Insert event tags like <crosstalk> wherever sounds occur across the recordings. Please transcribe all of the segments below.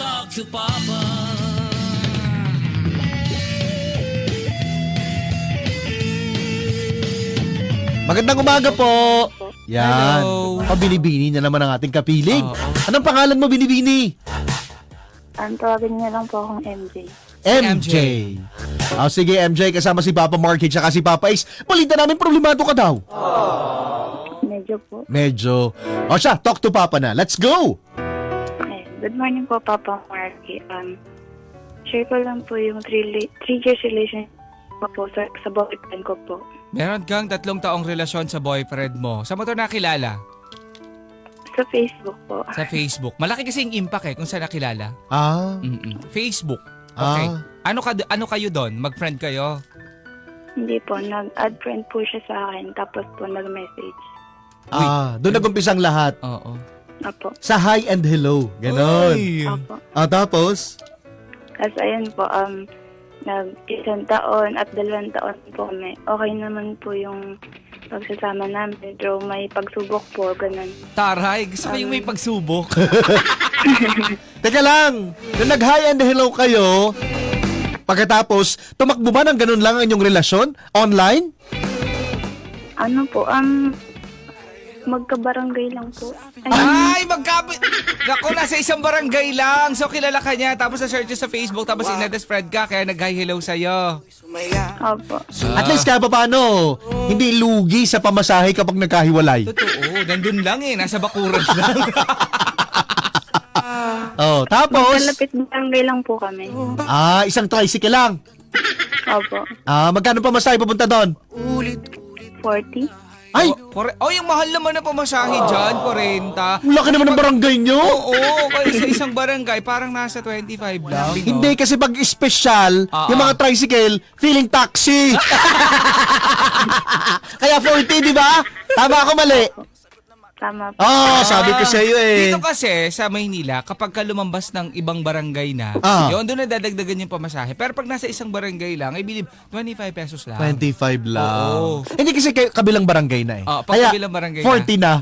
talk to Papa. Magandang umaga po. Yan. Hello. Pabilibini na naman ang ating kapiling. Oo. Anong pangalan mo, Binibini? Ang tawagin niya lang po akong MJ. MJ. Ah, sige, MJ, kasama si Papa Marky at si Papa Ace. Balita namin problemado ka daw. Medyo po. Medyo. O siya, talk to Papa na. Let's go! Good morning po, Papa Marky. Um, share ko lang po yung three, three years relationship ko po sa, sa boyfriend ko po. Meron kang tatlong taong relasyon sa boyfriend mo. Sa mo to nakilala? Sa Facebook po. Sa Facebook. Malaki kasi yung impact eh kung saan nakilala. Ah. Mm-mm. Facebook. Okay. Ah. Ano ka ano kayo doon? Mag-friend kayo? Hindi po, nag-add friend po siya sa akin, tapos po nag-message. Ah, doon nagumpisang lahat. Oo. Apo, Sa hi and hello. Ganon. Apo. Ah, tapos? Tapos ayun po, um, nag isang taon at dalawang taon po kami. Okay naman po yung pagsasama namin. Pero may pagsubok po, ganun. Taray, gusto ko yung may pagsubok. <laughs> <laughs> Teka lang, nung nag-hi and hello kayo, pagkatapos, tumakbo ba ng ganun lang ang inyong relasyon? Online? Ano po, um, magkabarangay lang po. Ay, Ay, magkabit! Naku, nasa isang barangay lang. So, kilala ka niya. Tapos, na-search niya sa Facebook. Tapos, wow. inades friend ka. Kaya nag-hi hello sa'yo. Opo. At least kahit paano, hindi lugi sa pamasahe kapag nagkahiwalay. Totoo. Nandun lang eh. Nasa bakuran lang. <laughs> Oh, tapos, Kalapit barangay lang po kami. ah, isang tricycle lang. Opo. Ah, magkano pamasahe papunta doon? 40? Ay, pore- oh, yung mahal naman na pamasahe dyan. 40. ang laki naman ng barangay nyo. Oo, kaya sa isang barangay, parang nasa 25 lang. Hindi kasi pag special, Ah, yung ah. mga tricycle, feeling taxi. <laughs> Kaya 40, di ba? Tama ako mali. Tama po. Oh, sabi ko sa iyo eh. Dito kasi sa Maynila, kapag ka lumambas ng ibang barangay na, Ah. yun doon na dadagdagan yung pamasahe. Pero pag nasa isang barangay lang, I believe 25 pesos lang. 25 lang. Oo. Hindi kasi kay- kabilang barangay na eh. Ah, pag Kaya, kabilang barangay 40 na.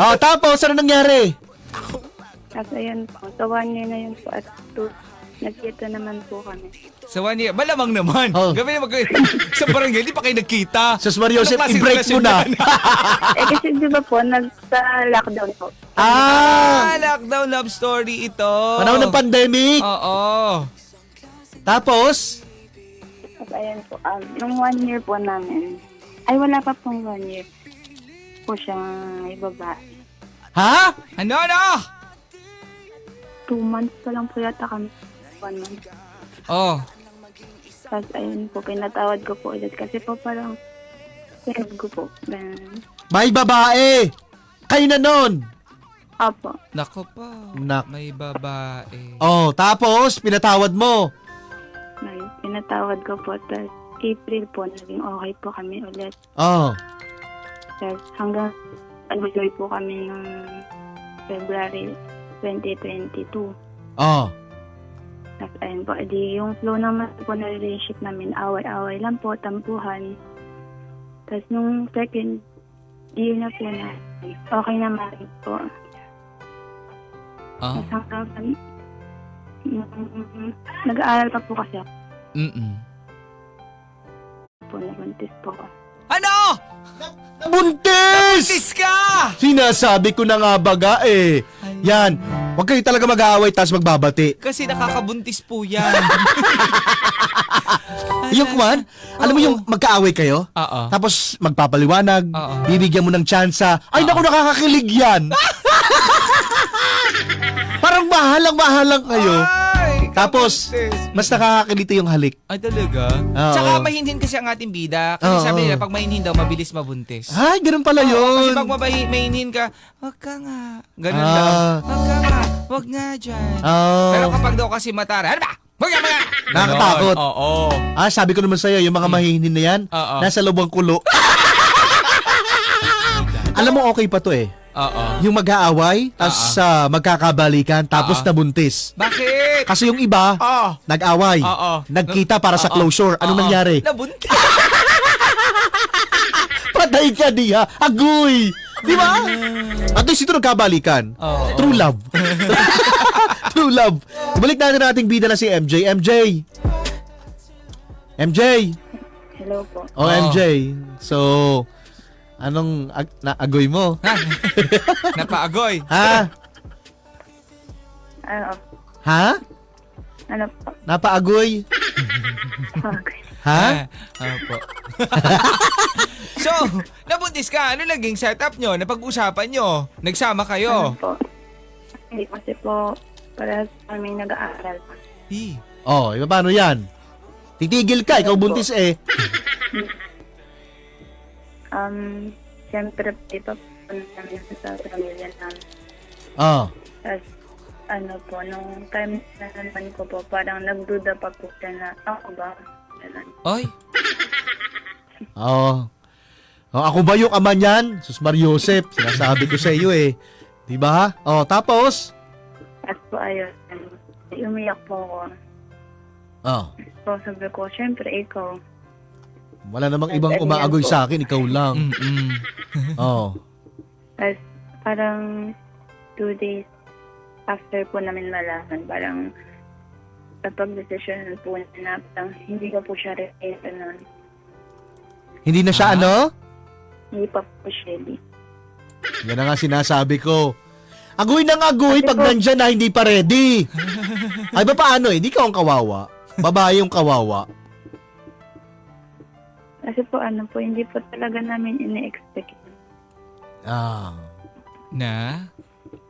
oh, <laughs> tapos ano nangyari? Tapos ayun po, sa one year na yun po at two, nagkita naman po kami. Sa one year, malamang naman. Oh. Gabi na mag- <laughs> sa barangay, di pa kayo nagkita. Sus Mario, Joseph, klaseng i-break mo relasyon na. yan? <laughs> eh kasi di ba po, nag, sa lockdown po. ah, ah, lockdown love story ito. panahon ng pandemic. Oo. Tapos, Tapos ayun po, um, nung one year po namin, ay wala pa pong one year po siyang ibaba. ha? Ano, ano? Two months pa lang po yata kami. One month. Oh. Tapos ayun po, pinatawad ko po ulit kasi po parang friend ko po. Ganun. May babae. Kayo na nun. Opo. Nako pa. Nak- May babae. Oh, tapos, pinatawad mo. Ayun, pinatawad ko po. Tapos April po, naging okay po kami ulit. Oh. Tapos hanggang nag-joy po kami ng February 2022. Oh. Tapos ayun po, edi yung flow naman po na relationship namin, away-away lang po, tampuhan. Tapos nung second year na po na, okay naman po. Ah? Tapos hanggang sa, mm, nag-aaral pa po kasi ako Mm-mm. po, nabuntis po ako. Ano? Buntis! Sis ka! Sinasabi ko na nga baga eh. Yan. Huwag kayo talaga mag-aaway tapos magbabati. Kasi nakakabuntis po yan. <laughs> Yung kwan, alam mo yung magkaaway kayo? Oo. Tapos magpapaliwanag, Oo. bibigyan mo ng tsansa. Ay, naku, nakakakilig yan. <laughs> Parang mahalang-mahalang kayo. Tapos, mas nakakakiliti yung halik. Ay, talaga? Oo. Tsaka mahinhin kasi ang ating bida. Kasi Oo. sabi nila, pag mahinhin daw, mabilis mabuntis. Ay, ganun pala Oo, Kasi yun. pag mabahi- mahinhin ka, wag ka nga. Ganun Ah. daw. Wag ka nga. Wag nga dyan. Oh. Pero kapag daw kasi matara, ano ba? Wag ka mga! <laughs> Nakakatakot. Oo. Ah, sabi ko naman sa'yo, yung mga mahihinin na yan, Oo. nasa loob ng kulo. <laughs> Alam mo, okay pa to eh. Oo. Yung mag-aaway, tapos ah, magkakabalikan, tapos Oo. nabuntis. Bakit? Kasi yung iba, Oo. nag-away, Oo. nagkita para sa closure. Anong Oo. nangyari? Nabuntis. <laughs> Patay ka diha. Agoy! Di ba? At least ito nagkabalikan. Oo. True love. <laughs> True love. Ibalik natin nating bida na si MJ. MJ. MJ. Hello po. Oh, Oo. MJ. So, anong ag- naagoy mo? <laughs> Ha? Napaagoy. Ha? Ano, Ha? ano po? Napaagoy? Okay. Ha? Ah, Opo. <laughs> so, nabuntis ka. Ano naging setup nyo? Napag-usapan nyo? Nagsama Ano kayo? po? Hindi kasi po, parehas kami nag-aaral. Hi. Oh, iba paano yan? Titigil ka, ikaw buntis eh. Um, siyempre, ito po namin sa pamilya namin. Oh. Tapos, ano po, nung time na naman ko po, parang nagduda pa po siya na, ako ba? Ganun. Oy. Oh. oh ako ba yung ama niyan? Sus Mariosep, sinasabi ko sa iyo eh. 'Di ba? Oh, tapos At po, ayun, umiyak po ako. Oh. So, sabi ko, siyempre, ikaw. Wala namang ibang umaagoy sa akin, ikaw lang. Mm-mm. <laughs> Oh. Tapos, parang two days after po namin malaman, parang kapag decision po na parang hindi ko po siya ready nun. Hindi na siya Ah? ano? Hindi pa po siya ready. Yan na nga sinasabi ko. Agoy ng agoy Kasi pag po- nandyan na hindi pa ready. <laughs> Ay ba paano eh? Di ka ang kawawa. Babae yung kawawa. Kasi po ano po, hindi po talaga namin ini-expect Ah. Na?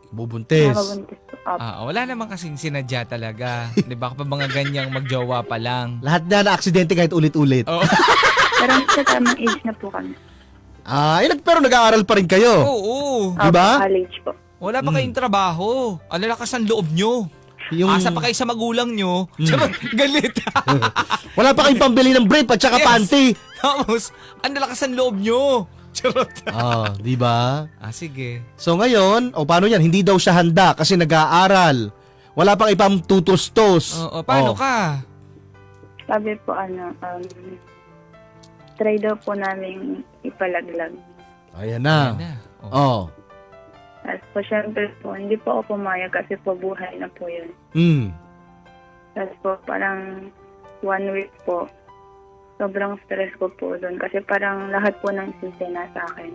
Bubuntis. na mabuntis po. Opo. Ah, wala naman kasing sinadya talaga. <laughs> 'Di ba? Kapag mga ganyang magjowa pa lang. Lahat na na aksidente kahit ulit-ulit. Oo. <laughs> Pero sa tamang age na po kami. Ah, eh, nag- pero nag-aaral pa rin kayo. Oo. Di ba? Opo, college po. Wala pa Mm. kayong trabaho. Ang lakas ng loob nyo. Yung, Asa pa kayo sa magulang nyo. Mm. <laughs> Galit. wala pa kayong pambili ng brief at saka Yes. panty. Tapos, ang lakas ng loob nyo. Charot. Ah, di ba? Ah, sige. So ngayon, o paano yan? Hindi daw siya handa kasi nag-aaral. Wala pang ipang tutos-tos. Oo, paano Oh. ka? Sabi po ano, um, try daw po namin ipalaglag. Ayan na. Ayan na. Oh. Oh. Tapos po, syempre po, hindi po ako pumayag kasi po buhay na po yun. Mm. Tapos po, parang one week po, sobrang stress ko po doon kasi parang lahat po ng sisi nasa akin.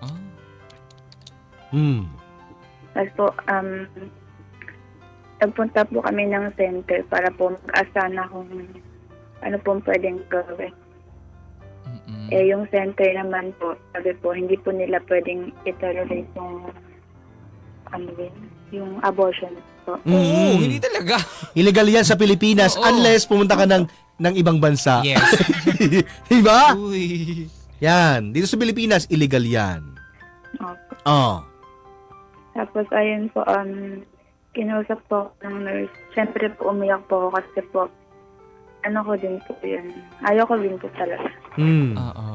Ah. Mm. Tapos po, um, nagpunta po kami ng center para po mag-asana kung ano po pwedeng gawin. Mm-mm. Eh, yung center naman po, sabi po, hindi po nila pwedeng itolerate yung, ano yun, yung abortion po. Oo, Mm. hindi talaga. Illegal yan sa Pilipinas Oo. unless pumunta ka ng, ng ibang bansa. Yes. <laughs> diba? Uy. Yan. Dito sa Pilipinas, illegal yan. Opo. Oh. Tapos, ayun po, um, kinausap po ako ng nurse. Siyempre po, umiyak po ako kasi po, ano ko din po yun. Ayaw ko din po talaga. Mm. Oo.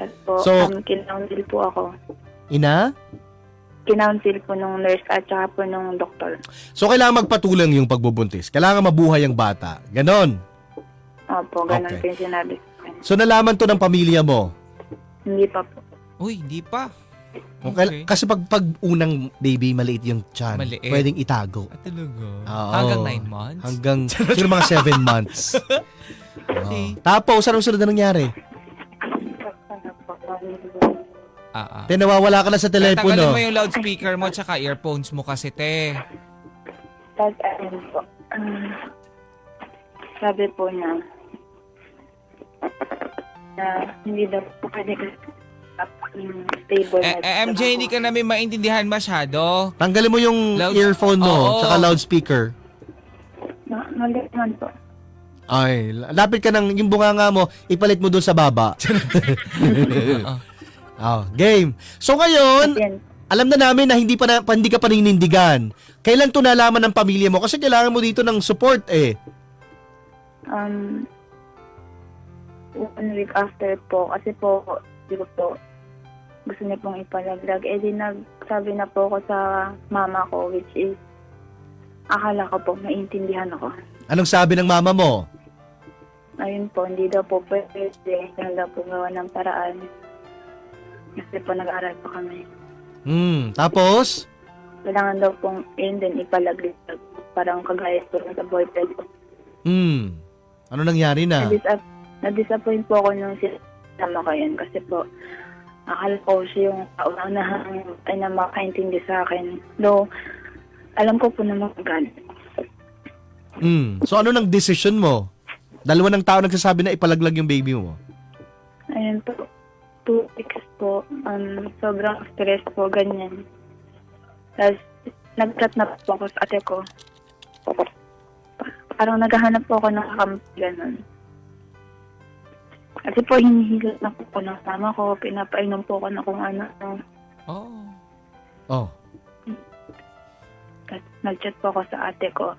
Tapos po, So- um, kinounsil po ako. Ina? Kinounsil po nung nurse at saka po nung doktor. So kailangan magpatulang yung pagbubuntis. Kailangan mabuhay ang bata. Ganon. Opo, ganun Okay. po yung sinabi ko. So nalaman to ng pamilya mo. Hindi pa po. Uy, hindi pa. Okay. Kasi pag, pag unang baby, maliit yung tiyan. Maliit. Pwedeng itago. Ah, talaga? Oo. Hanggang nine months? Hanggang <laughs> siguro mga seven months. <laughs> Okay. Oo. Tapos, anong sunod na nangyari? Ano po, Ah, ah. Te, nawawala ka na sa Tanggalin telepono. mo yung loudspeaker mo tsaka earphones mo kasi, te. Tapos, ayun po. um, sabi po niya, na hindi daw po pwede yung stable Eh, eh, MJ, hindi ka namin maintindihan masyado. Tanggalin mo yung Louds- earphone mo, Oo. tsaka loudspeaker. Na, mali naman po. Ay, lapit ka ng, yung bunganga mo, ipalit mo doon sa baba. <laughs> <laughs> Oh, game. So ngayon, Yan. alam na namin na hindi pa, na, pa- hindi ka paninindigan. Kailan to nalaman ng pamilya mo? Kasi kailangan mo dito ng support eh. Um, one week after po, kasi po, di ko po, gusto niya pong ipalaglag. Eh di nagsabi na po ako sa mama ko, which is, akala ko po, maintindihan ako. Anong sabi ng mama mo? Ayun po, hindi daw po pwede. Hindi daw po gawa ng paraan. Kasi po nag-aaral po kami. Hmm, tapos? Kailangan daw pong yun din ipalagay. Parang kagaya po sa boyfriend ko. Hmm. Ano nangyari na? Na-disap- Na-disappoint po ako nung sinama ko yun kasi po akala ko siya yung kauna-unahang ay na makaintindi sa akin. Though, alam ko po na magalit. Hmm. So ano nang decision mo? Dalawa ng tao nagsasabi na ipalaglag yung baby mo. Ayun po, two weeks po, um, sobrang stress po, ganyan. Tapos, nag-chat na po ako sa ate ko. Parang naghahanap po ako ng kakampi, ganun. Kasi po, hinihilat na po ko ng mama ko, pinapainom po ko na kung ano. Oh. Oh. Tapos, nag-chat po ako sa ate ko.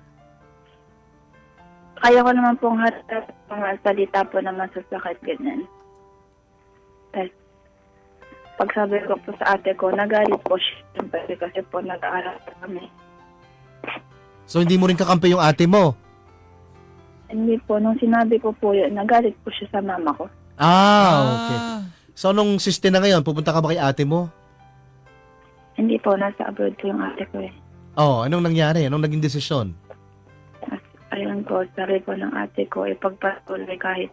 Kaya ko naman pong harap mga salita po naman sa sakit, ganyan. Tapos, pag sabi ko po sa ate ko, nagalit po siya. Kasi po nag-aaral kami. So hindi mo rin kakampi yung ate mo? Hindi po, nung sinabi ko po yun, nagalit po siya sa mama ko. Ah, okay. So nung siste na ngayon, pupunta ka ba kay ate mo? Hindi po, nasa abroad po yung ate ko eh. Oh, anong nangyari? Anong naging desisyon? Tapos, ayun po, sabi po ng ate ko, ipagpatuloy kahit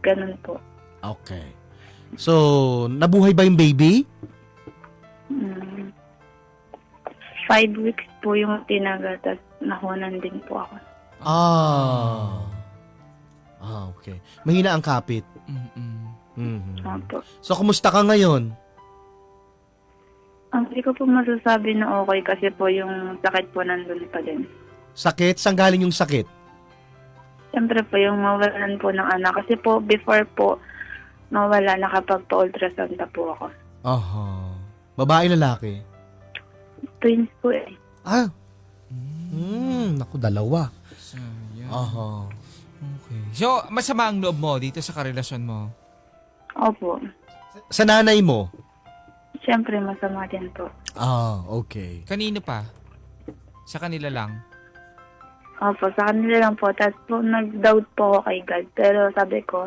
ganun po. Okay. So, nabuhay ba yung baby? Mm. Five weeks po yung tinaga, tapos nahunan din po ako. Ah. Ah, okay. Mahina ang kapit. Mm-mm. Mhm. Opo. So, kumusta ka ngayon? Ang hindi ko po masasabi na okay kasi po yung sakit po nandun pa din. Sakit? Saan galing yung sakit? Siyempre po yung mawalan po ng anak. Kasi po before po mawala nakapagpa-ultrasound na po ako. Aha. Babae, lalaki? Twins po eh. Ah. Hmm, naku, dalawa. Sayang. Aha. So, masama ang loob mo dito sa karelasyon mo? Opo. Sa nanay mo? Siyempre masama din po. Ah, okay. Kanino pa? Sa kanila lang? Opo, sa kanila lang po. Tapos po nag-doubt po ako kay God. Pero sabi ko,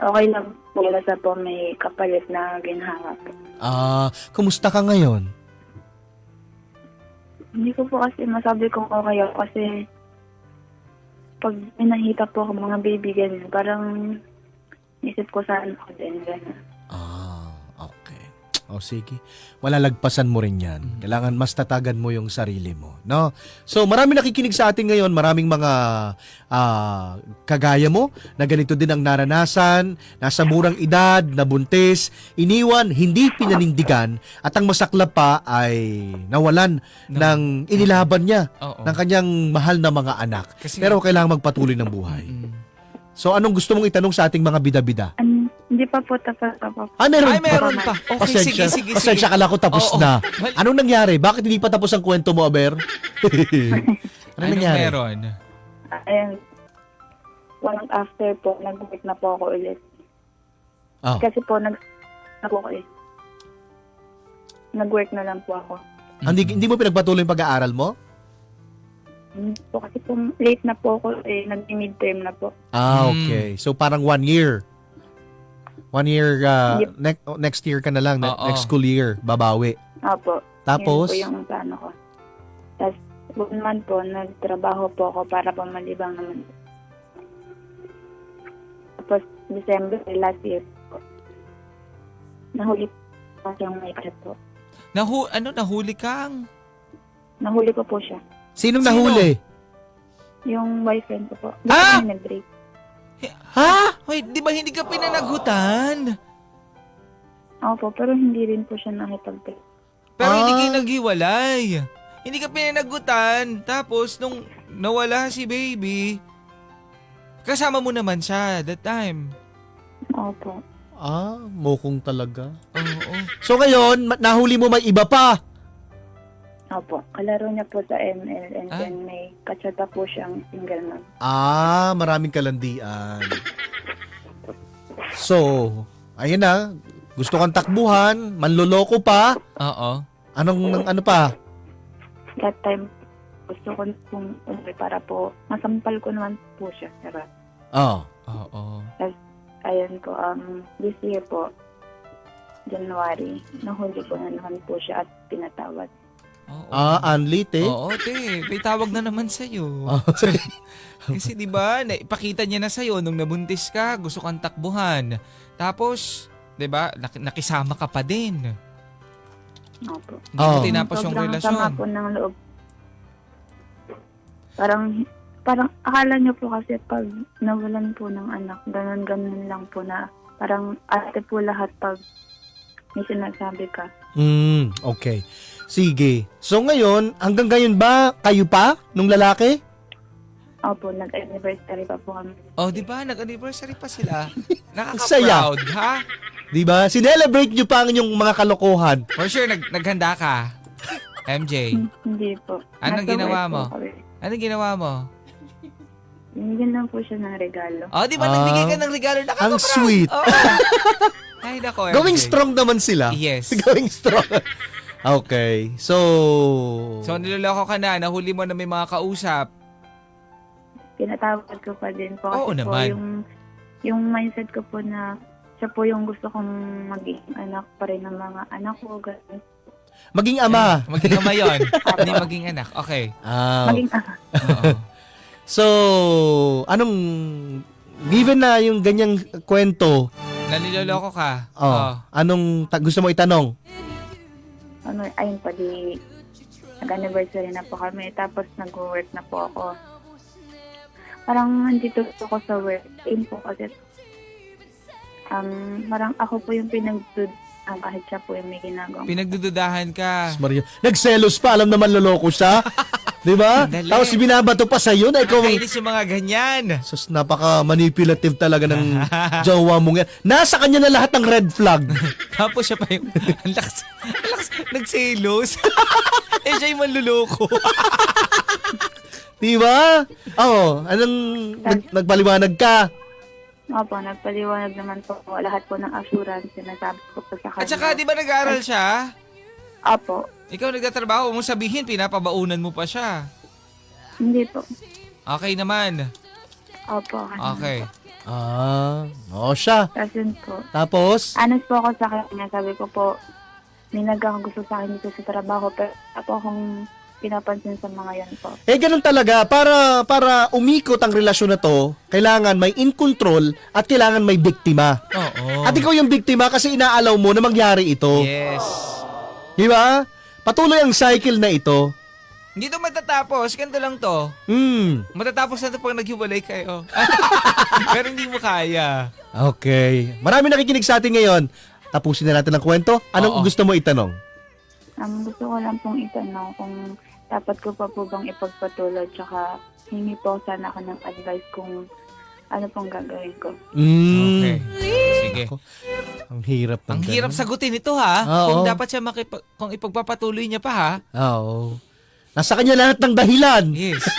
okay lang po. Basta po may kapalit na ginhawa po. Ah, kumusta ka ngayon? Hindi ko po kasi masabi kung okay ako kasi pag may nakita po ako mga baby ganyan, parang isip ko saan ako din ganyan. O sige, malalagpasan mo rin yan. Kailangan mas tatagan mo yung sarili mo, no? So, marami nakikinig sa atin ngayon, maraming mga ah, kagaya mo na ganito din ang naranasan, nasa murang edad, nabuntis, iniwan, hindi pinanindigan, at ang masaklap pa ay nawalan No. ng inilaban niya Oo. ng kanyang mahal na mga anak. Kasi, Pero kailangan magpatuloy ng buhay. Mm. So, anong gusto mong itanong sa ating mga bida-bida? An, hindi pa po tapos pa po. Ah, meron Ay, pa. meron pa. Okay, sige, Pasensya, sige, sige. pasensya ka lang kung tapos Oo. na. <laughs> Well, Anong nangyari? Bakit hindi pa tapos ang kwento mo, Aber? <laughs> Anong Anong nangyari? meron? Ayun. One month after po, nag-work na po ako ulit. Ah. Kasi po, nag na po ako eh. Nag-work na lang po ako. Hindi, hindi mo pinagpatuloy yung pag-aaral mo? Hindi po kasi po, late na po ako eh, nag-midterm na po. Ah, Hmm. okay. So, parang one year. One year, uh, Yep. next, next year ka na lang. ne- Oo. Next school year, babawi. Opo. Tapos, Yun po yung plano ko. Tapos, one month po, nagtrabaho po ako para pamalibang naman. Tapos, December last year po, nahuli po siyang may chat po. Nahu ano, nahuli kang? Nahuli ko po siya. sinong Sino? nahuli? Yung boyfriend ko po. Hindi Ah! kami nag-break. Ha? Hoy, di ba hindi ka pinanagutan? Opo, pero hindi rin po siya nakipag-break. Pero hindi Ah. kayo naghiwalay. Hindi ka pinanagutan. Tapos, nung nawala si baby, kasama mo naman siya that time. Opo. Ah, mukong talaga. Oo. So ngayon, ma- nahuli mo may iba pa. Opo. Kalaro niya po sa ML and Ah. then may katsata po siyang single mom. Ah, maraming kalandian. So, ayun na. Gusto kang takbuhan, manloloko pa. Oo. Anong ano pa? That time, gusto ko pong umuwi para po, masampal ko naman po siya. Diba? Oh. Oo. Ayun po, um, this year po, January, nahuli ko na naman po siya at pinatawad. Oo. Ah, Anlit eh. Oo, te. May tawag na naman sa'yo. Ah. <laughs> Kasi di ba, naipakita niya na sa'yo nung nabuntis ka, gusto kang takbuhan. Tapos, di ba, nak- nakisama ka pa din. Opo. Hindi mo Oo. tinapos yung Sobrang relasyon. sama po ng loob. Parang, parang akala niyo po kasi pag nawalan po ng anak, ganun-ganun lang po na parang ate po lahat pag may sinasabi ka. Mm, okay. Sige. So ngayon, hanggang ngayon ba kayo pa nung lalaki? Opo, nag-anniversary pa po kami. Oh, di ba? Nag-anniversary pa sila. <laughs> Nakaka-proud, ha? 'Di ba? Sinelebrate niyo pa ang inyong mga kalokohan. For sure, nag naghanda ka. MJ, Hindi po. Anong Nasa ginawa work mo? po kami. anong ginawa mo? Binigyan lang po siya ng regalo. Oh, di ba? Ah. nagbigay ka ng regalo. Nakaka-proud. Ang sweet. Oo. <laughs> Ay, nako, MJ. Going strong naman sila. Yes. <laughs> Going strong. Okay. So, So, niloloko ka na. Nahuli mo na may mga kausap. Pinatawad ko pa din po. Kasi Oo po naman. yung, yung mindset ko po na siya po yung gusto kong maging anak pa rin ng mga anak ko. Ganun. maging ama. <laughs> Maging ama yun. <laughs> Hindi maging anak. Okay. Ah, Maging ama. Oo. so, anong given na yung ganyang kwento, Naniloloko ka. oh, Oo. anong ta- gusto mo itanong? Ano, ayun pa di nag-anniversary na po kami. Tapos nag-work na po ako. Parang nandito ako sa work. Aim po kasi um, parang ako po yung pinagdud ang kahit siya po yung may ginagawa. Pinagdududahan ka. Mario, nagselos pa, alam naman loloko siya. <laughs> 'Di ba? Tapos binabato pa sa na ikaw ang Nakakainis yung mga ganyan. Sus, napaka-manipulative talaga ng <laughs> jowa mong yan. Nasa kanya na lahat ng red flag. <laughs> Tapos siya pa yung, ang lakas, ang lakas, nagselos. eh siya yung manluloko. Di ba? Oo. Anong nag, nagpaliwanag ka? Opo, nagpaliwanag naman po ako lahat po ng assurance sinasabi ko po sa kanya. At saka, di ba nag-aaral siya? Opo, Ikaw nagtatrabaho, mo sabihin, pinapabaunan mo pa siya. hindi po. Okay naman. Opo. Okay. Ah, oo siya. Tapos yun po. Tapos, Honest po ako sa kanya. Sabi ko po, may nagkakagusto sa akin dito sa trabaho pero wala po akong pinapansin sa mga yan po. eh ganun talaga, para, para umikot ang relasyon na to, kailangan may in control at kailangan may biktima. Oo. At ikaw yung biktima kasi inaalaw mo na mangyari ito. Yes. Di ba? Patuloy ang cycle na ito. Hindi to matatapos. Ganito lang to. Hmm. Matatapos na to pag naghiwalay kayo. <laughs> Pero hindi mo kaya. Okay. Marami nakikinig sa atin ngayon. Tapusin na natin ang kwento. Anong Oo. gusto mo itanong? Um, gusto ko lang pong itanong kung dapat ko pa po bang ipagpatuloy tsaka hingi po sana ako ng advice kung ano pong gagawin ko. Mm. Okay. Sige. Ang hirap ng Ang hirap ganun. sagutin ito ha. Oo. Kung dapat siya makipa- kung ipagpapatuloy niya pa ha. Oo. Nasa kanya lahat ng dahilan. Yes. <laughs>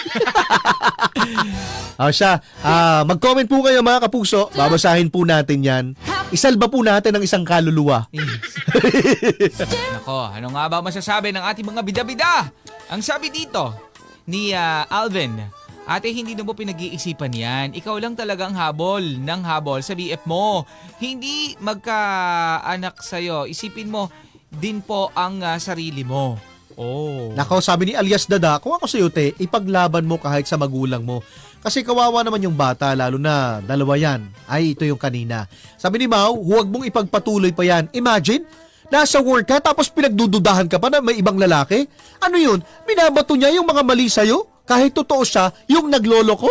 O siya, ah, mag-comment po kayo mga kapuso. Babasahin po natin yan. Isalba po natin ang isang kaluluwa. yes. <laughs> Nako, ano nga ba masasabi ng ating mga bida-bida? Ang sabi dito ni ah, Alvin, Ate, hindi na mo pinag-iisipan yan. Ikaw lang talaga ang habol ng habol sa BF mo. Hindi magkaanak sa'yo. Isipin mo din po ang ah, sarili mo. Oh. Nako, sabi ni Alias Dada, kung ako sa'yo, te, ipaglaban mo kahit sa magulang mo. Kasi kawawa naman yung bata, lalo na dalawa yan. Ay, ito yung kanina. Sabi ni Mau, huwag mong ipagpatuloy pa yan. Imagine, nasa work ka tapos pinagdududahan ka pa na may ibang lalaki. Ano yun? Binabato niya yung mga mali sa'yo? Kahit totoo siya, yung naglolo ko?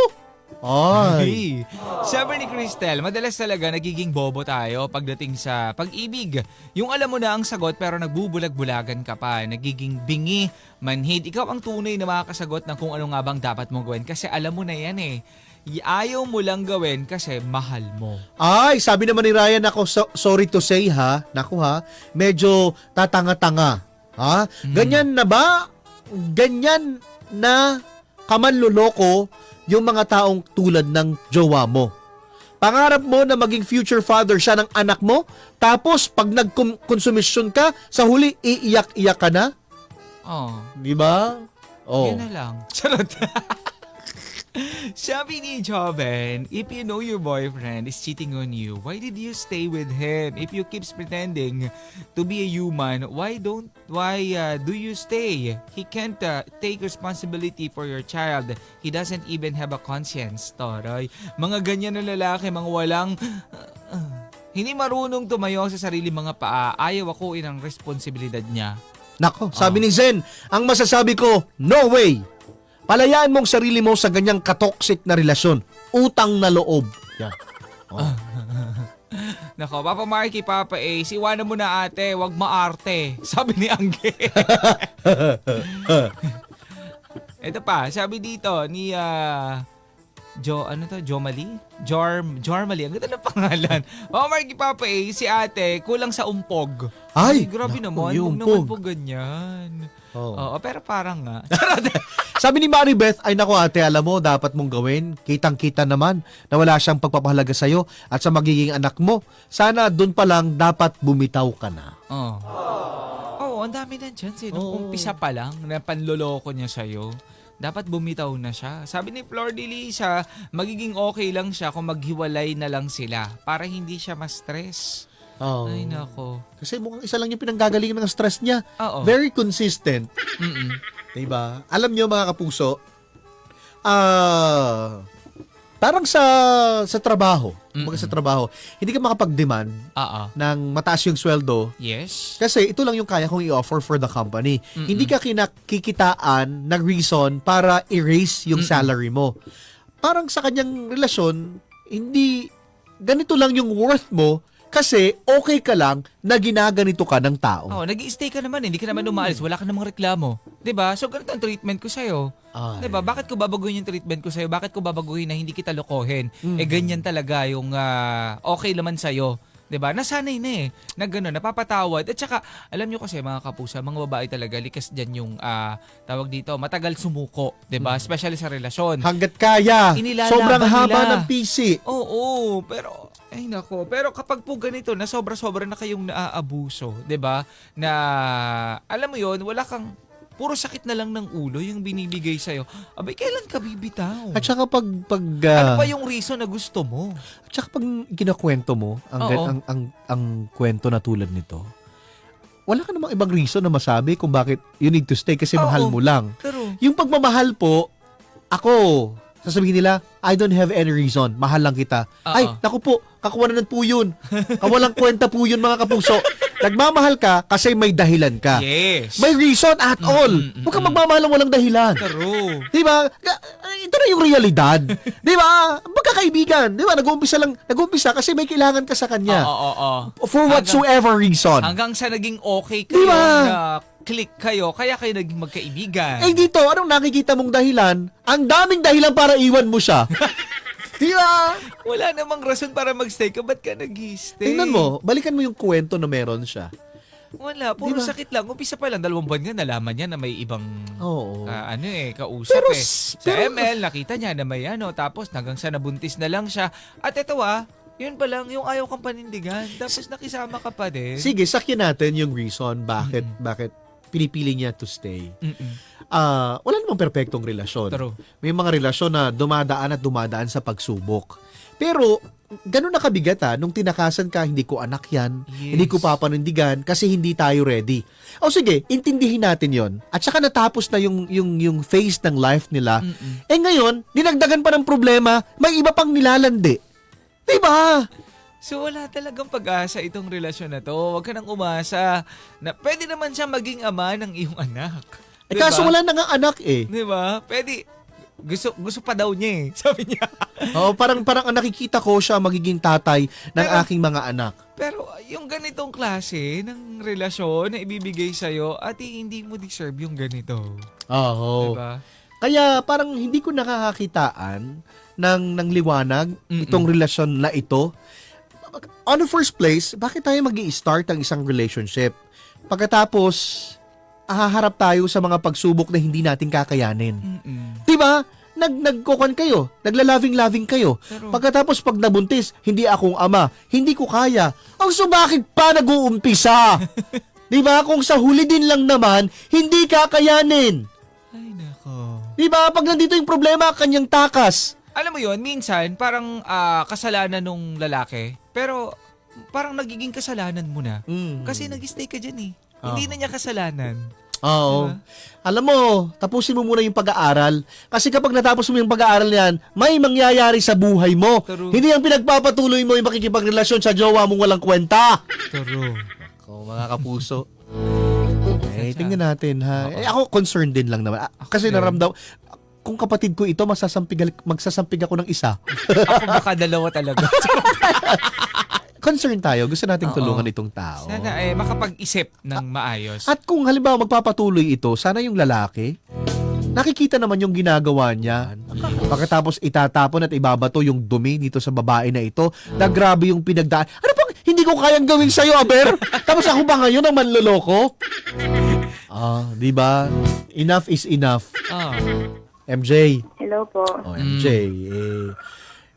Ay. Hey. Sabi ni Cristel, madalas talaga nagiging bobo tayo pagdating sa pag-ibig. Yung alam mo na ang sagot pero nagbubulag-bulagan ka pa, nagiging bingi, manhid. Ikaw ang tunay na makakasagot ng kung ano nga bang dapat mong gawin kasi alam mo na yan eh. Ayaw mo lang gawin kasi mahal mo. Ay, sabi naman ni Ryan, ako, so- sorry to say ha, naku ha, medyo tatanga-tanga. Ha? Ganyan na ba? Ganyan na kamanloloko yung mga taong tulad ng jowa mo. Pangarap mo na maging future father siya ng anak mo, tapos pag nagkonsumisyon ka, sa huli, iiyak-iyak ka na? Oh, Di ba? Oh. yun na lang. Charot. <laughs> <laughs> Sabi ni Joven, if you know your boyfriend is cheating on you, why did you stay with him? If you keeps pretending to be a human, why don't why uh, do you stay? He can't uh, take responsibility for your child. He doesn't even have a conscience, Toroy. Mga ganyan na lalaki, mga walang uh, <sighs> uh, hindi marunong tumayo sa sarili mga paa. Ayaw ako inang responsibilidad niya. Nako, sabi ni Zen, ang masasabi ko, no way. Palayaan mong sarili mo sa ganyang katoxic na relasyon. Utang na loob. Yan. <laughs> Nako, Papa Marky, Papa Ace, iwanan mo na ate, wag maarte. <laughs> Sabi ni Angge. <laughs> Ito pa, sabi dito ni ah, Jo, ano to? Jomali? Jorm, Jormali. Ang ganda ng pangalan. Papa Marky, Papa Ace, si ate, kulang sa umpog. Ay, grabe naku, naman. yung Huwag naman po ganyan. Oo. Oo, pero parang nga. <laughs> Sabi ni Maribeth, ay nako ate, alam mo, dapat mong gawin. Kitang-kita naman na wala siyang pagpapahalaga sa'yo at sa magiging anak mo. Sana doon pa lang dapat bumitaw ka na. Oo. Oo, ang dami na dyan. Nung Oo. umpisa pa lang na panloloko niya sa'yo, dapat bumitaw na siya. Sabi ni Flor de Lisa, magiging okay lang siya kung maghiwalay na lang sila para hindi siya ma-stress. Oh. Ay, nako. Kasi mukhang isa lang yung pinanggagalingan ng stress niya. Oo. Very consistent. Mm-mm. Diba? Alam niyo mga kapuso, ah parang sa sa trabaho, mga sa trabaho, hindi ka makapag-demand Oo. ng mataas yung sweldo Yes. kasi ito lang yung kaya kong i-offer for the company. Mm-mm. Hindi ka kinakikitaan ng reason para erase yung Mm-mm. salary mo. Parang sa kanyang relasyon, hindi ganito lang yung worth mo kasi okay ka lang na ginaganito ka ng tao. Oh, nag stay ka naman, hindi ka naman umaalis, wala ka namang reklamo. 'Di ba? So ganito ang treatment ko sa'yo. Ay. 'Di ba? Bakit ko babaguhin yung treatment ko sa'yo? Bakit ko babaguhin na hindi kita lokohin? Mm. Eh ganyan talaga yung ah, okay naman sa'yo. 'Di ba? Nasanay na eh. Na gano'n, napapatawad. At saka, alam nyo kasi mga kapusa, mga babae talaga, likas dyan yung ah, tawag dito, matagal sumuko. 'di ba? Especially sa relasyon. Hanggat kaya. Inilalaban Sobrang haba nila. ng PC. Oo, pero ay nako, pero kapag po ganito na sobra-sobra na kayong naaabuso, 'di ba? Na alam mo 'yon, wala kang puro sakit na lang ng ulo yung binibigay sa Abay, kailan ka bibitaw? At saka pag pag ano ah, pa yung reason na gusto mo? at saka pag kinakwento mo ang, Oo. ang ang ang kwento na tulad nito. Wala ka namang ibang reason na masabi kung bakit you need to stay kasi Oo. mahal mo lang. Pero Yung pagmamahal po, ako, sasabihin nila, I don't have any reason. Mahal lang kita. Oo. Ay, naku po, kakuwanan po yun. Kawalang kwenta po yun mga kapuso. <laughs> Nagmamahal ka kasi may dahilan ka. yes. May reason at all. mm, Huwag kang mm. magmamahal ng walang dahilan. True. Di ba? Ito na yung realidad. <laughs> Di ba? Magkakaibigan. Di ba? Nag-uumpisa lang, nag-uumpisa kasi may kailangan ka sa kanya. Oo, oo, oo. For whatsoever reason. Hanggang sa naging okay Di kayo ba? na click kayo, kaya kayo naging magkaibigan. Eh dito, anong nakikita mong dahilan? Ang daming dahilan para iwan mo siya. <laughs> Di ba? Wala namang rason para magstay ka, ba't ka nag-stay? Tingnan mo, balikan mo yung kwento na meron siya. Wala, puro Di ba? sakit lang. Umpisa pa lang, dalawang buwan nga, nalaman niya na may ibang Oo. ka- ano eh, kausap Pero eh. s- Sa pero- ML, nakita niya na may ano, tapos hanggang sa nabuntis na lang siya. At ito ah, yun pa lang, yung ayaw kang panindigan. Tapos nakisama ka pa din. Sige, sakyan natin yung reason bakit bakit pinipili niya to stay. Mm-mm. Ah, wala namang perpektong relasyon. True. May mga relasyon na dumadaan at dumadaan sa pagsubok. Pero, ganun na kabigat ha, nung tinakasan ka, hindi ko anak yan, Yes. hindi ko papanindigan kasi hindi tayo ready. O sige, intindihin natin yon At saka natapos na yung, yung, yung phase ng life nila. Mm-mm. Eh ngayon, dinagdagan pa ng problema, may iba pang nilalandi. Diba? So wala talagang pag-asa itong relasyon na to. Huwag ka nang umasa na pwede naman siya maging ama ng iyong anak. Eh Diba? kaso wala na nga anak eh. Di ba? Pwede. Gusto, gusto pa daw niya eh. <laughs> Sabi niya. Oo, parang parang ang nakikita ko siya magiging tatay ng Pero- aking mga anak. Pero yung ganitong klase ng relasyon na ibibigay sa'yo, ate, hindi mo deserve yung ganito. Oo. Diba? Kaya parang hindi ko nakakakitaan ng ng liwanag Mm-mm. itong relasyon na ito. On the first place, bakit tayo mag start ang isang relationship? Pagkatapos, haharap tayo sa mga pagsubok na hindi natin kakayanin. Mm-mm. 'Di ba? Nag nagkukuan kayo, naglalaving-laving kayo. Pero, Pagkatapos pag nabuntis, hindi akong ama, hindi ko kaya. Ang so bakit pa nag-uumpisa? <laughs> 'Di ba? Kung sa huli din lang naman, hindi kakayanin. ay nako. 'Di ba? Pag nandito yung problema, kanyang takas. alam mo yon minsan parang ah, kasalanan nung lalaki, pero parang nagiging kasalanan mo na. Mm. Kasi nag-stay ka dyan eh. Oh. Hindi na niya kasalanan. Oo. Diba? Alam mo, tapusin mo muna yung pag-aaral. Kasi kapag natapos mo yung pag-aaral yan, may mangyayari sa buhay mo. True. Hindi ang pinagpapatuloy mo yung makikipagrelasyon sa jowa mong walang kwenta. True. Ako, mga kapuso. <laughs> eh, tingnan natin ha. Eh, ako concerned din lang naman. Ah, Kasi naramdam, kung kapatid ko ito, masasampig, magsasampig ako ng isa. Ako baka dalawa talaga. <laughs> Concerned tayo. Gusto nating Oo. tulungan itong tao. Sana eh, makapag-isip ng maayos. At kung halimbawa magpapatuloy ito, sana yung lalaki, nakikita naman yung ginagawa niya. Pagkatapos itatapon at ibabato yung dumi dito sa babae na ito, na grabe yung pinagdaan. Ano pang hindi ko kayang gawin sa'yo, Aber? <laughs> Tapos ako ba ngayon ang manloloko? <laughs> Ah, di ba? Enough is enough. Ah. MJ. Hello po. Oh, MJ. Eh,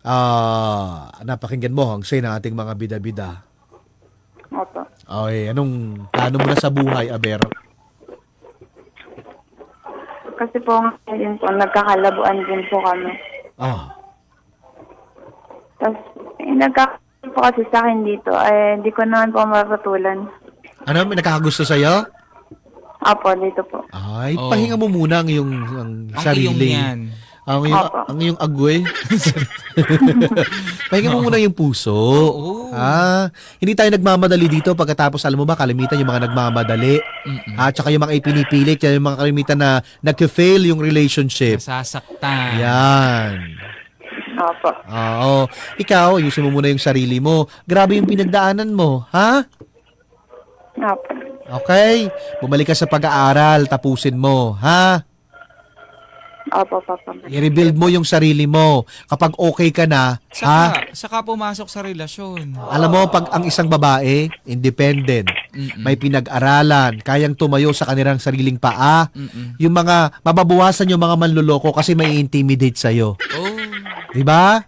ah, napakinggan mo ang say ng ating mga bida-bida. Opo. Okay, anong plano mo na sa buhay, Aber? Kasi po ngayon po, nagkakalabuan din po kami. Ah, Tapos, eh, nagkakaroon po kasi sa akin dito, eh, di ko naman po mapatulan. ano, may nakakagusto sa'yo? Opo, dito po. Ay, Oo. pahinga mo muna ang iyong ang Ang iyong sarili. yan. Ang iyong, Opo. ang iyong agwe. <laughs> pahinga mo muna yung puso. Oo. Ah, hindi tayo nagmamadali dito pagkatapos alam mo ba kalimitan yung mga nagmamadali. Mm-mm. Ah, tsaka yung mga ipinipilit, yan yung mga kalimitan na nagke-fail yung relationship. Nasasaktan. Yan. Opo. Oo. Ikaw, ayusin mo muna yung sarili mo. Grabe yung pinagdaanan mo, ha? Opo. Okay? Bumalik ka sa pag-aaral, tapusin mo, ha? Opo, papa. I-rebuild mo yung sarili mo. Kapag okay ka na, ha? Saka, saka pumasok sa relasyon. Alam mo, pag ang isang babae, independent, Mm-mm. may pinag-aralan, kayang tumayo sa kanilang sariling paa, Mm-mm. yung mga, mababawasan yung mga manluloko kasi may intimidate sa'yo. Oh. Di ba?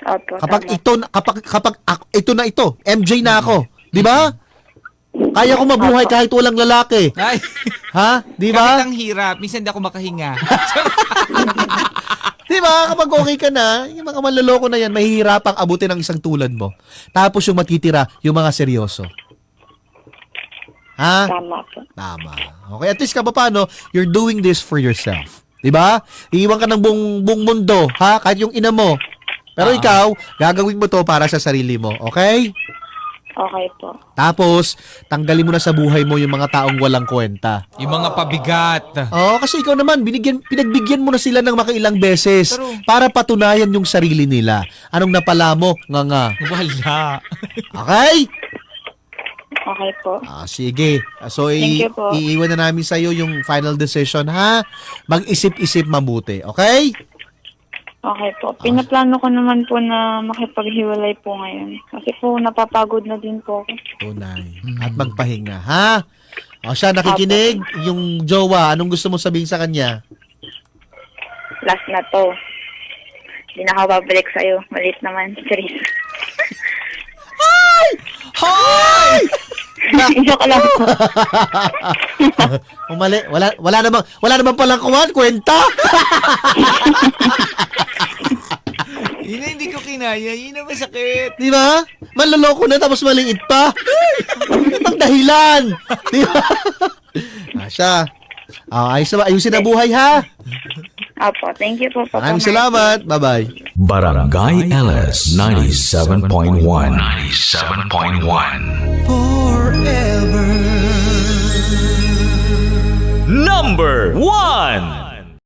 Opo, Kapag tama. ito, kapag, kapag, ak- ito na ito, MJ na ako. Di ba? Kaya ko mabuhay kahit walang lalaki. Ay, Ha? Di kahit ba? ang hirap, minsan di ako makahinga. <laughs> Di ba? Kapag okay ka na, yung mga manloloko na yan, mahihirapang abutin ang isang tulad mo. Tapos yung matitira, yung mga seryoso. Ha? Tama po. Tama. Okay, at least ka pa paano, you're doing this for yourself. 'Di ba? Iiwan ka ng buong, buong mundo, ha? Kahit yung ina mo. Pero Ah. ikaw, gagawin mo to para sa sarili mo, okay? Okay po. Tapos, tanggalin mo na sa buhay mo yung mga taong walang kwenta. yung mga pabigat. Oo, kasi ikaw naman, binigyan, pinagbigyan mo na sila ng makailang beses True. para patunayan yung sarili nila. Anong napala mo? Nga nga. Wala. Okay? Okay po. Ah, sige. So, Thank i- you po. iiwan na namin sa'yo yung final decision, ha? Mag-isip-isip mabuti, okay? Okay po. Pinaplano ko naman po na makipaghiwalay po ngayon. Kasi po napapagod na din po ako. Tunay. At magpahinga, ha? O siya, nakikinig? Yung jowa, anong gusto mo sabihin sa kanya? Last na to. Hindi na ako babalik sa'yo. Malit naman. Charis. Hoy! <laughs> Joke lang po. <laughs> Umali, wala, wala namang, wala namang palang kuwan, kwenta. <laughs> Yun na hindi ko kinaya. Yun na masakit. Di ba? Manloloko na tapos maliit pa. <laughs> Ang dahilan. Di ba? Ah, siya. Ah, ayos na, ayusin na buhay, ha? Apo. Thank you po, Papa Maraming salamat. Bye-bye. Barangay LS 97.1 97.1 Forever Number 1